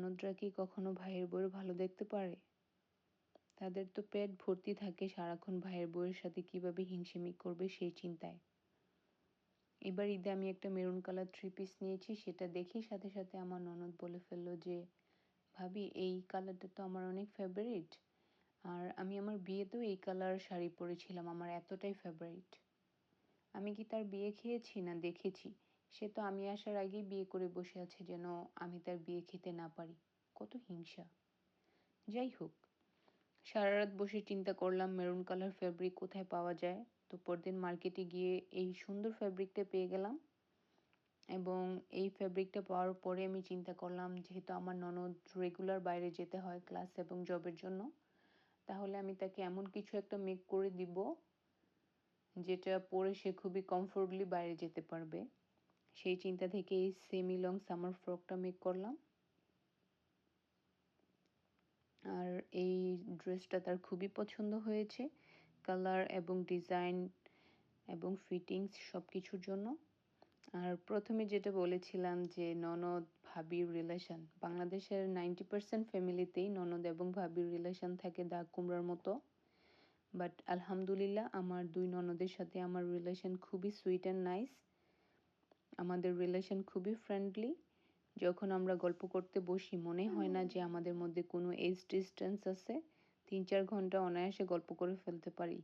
ননদরা কি কখনো ভাইয়ের বউয়ের ভালো দেখতে পারে? তাদের তো পেট ভর্তি থাকে, সারাক্ষণ ভাইয়ের বউয়ের সাথে কীভাবে হিংসেমি করবে সেই চিন্তায়। এবার ঈদে আমি একটা মেরুন কালার থ্রি পিস নিয়েছি, সেটা দেখেই সাথে সাথে আমার ননদ বলে ফেলল যে, ভাবি, এই কালারটা তো আমার অনেক ফেভারিট আর আমি আমার বিয়েতেও এই কালার শাড়ি পরেছিলাম, আমার এতটাই ফেভারিট আমি কি তার বিয়ে খেয়েছি না দেখেছি? সে তো আমি আসার আগেই বিয়ে করে বসে আছে যেন আমি তার বিয়ে খেতে না পারি। কত হিংসা। যাই হোক সারা রাত বসে চিন্তা করলাম মেরুন কালার ফ্যাব্রিক কোথায় পাওয়া যায়। তো পরদিন মার্কেটে গিয়ে এই সুন্দর ফ্যাব্রিকটা পেয়ে গেলাম। এবং এই ফ্যাব্রিকটা পাওয়ার পরে আমি চিন্তা করলাম, যেহেতু আমার ননদ রেগুলার বাইরে যেতে হয় ক্লাস এবং জবের জন্য, তাহলে আমি তাকে এমন কিছু একটা মেক করে দিব, যেটা পরে সে খুবই কমফোর্টলি বাইরে যেতে পারবে। সেই চিন্তা থেকে এই সেমি লং সামার ফ্রকটা মেক করলাম। আর এই ড্রেসটা তার খুবই পছন্দ হয়েছে, কালার এবং ডিজাইন এবং ফিটিংস সব কিছুর জন্য। আর প্রথমে যেটা বলেছিলাম যে ননদ ভাবির রিলেশন বাংলাদেশের নাইনটি পার্সেন্ট ফ্যামিলিতেই ননদ এবং ভাবির রিলেশন থাকে দাগ কুমড়ার মতো। বাট আলহামদুলিল্লাহ, আমার দুই ননদের সাথে আমার রিলেশন খুবই সুইট অ্যান্ড নাইস আমাদের রিলেশন খুবই ফ্রেন্ডলি যখন আমরা গল্প করতে বসি, মনে হয় না যে আমাদের মধ্যে কোনো এজ ডিস্টেন্স আছে। তিন চার ঘণ্টা অনায়াসে গল্প করে ফেলতে পারি।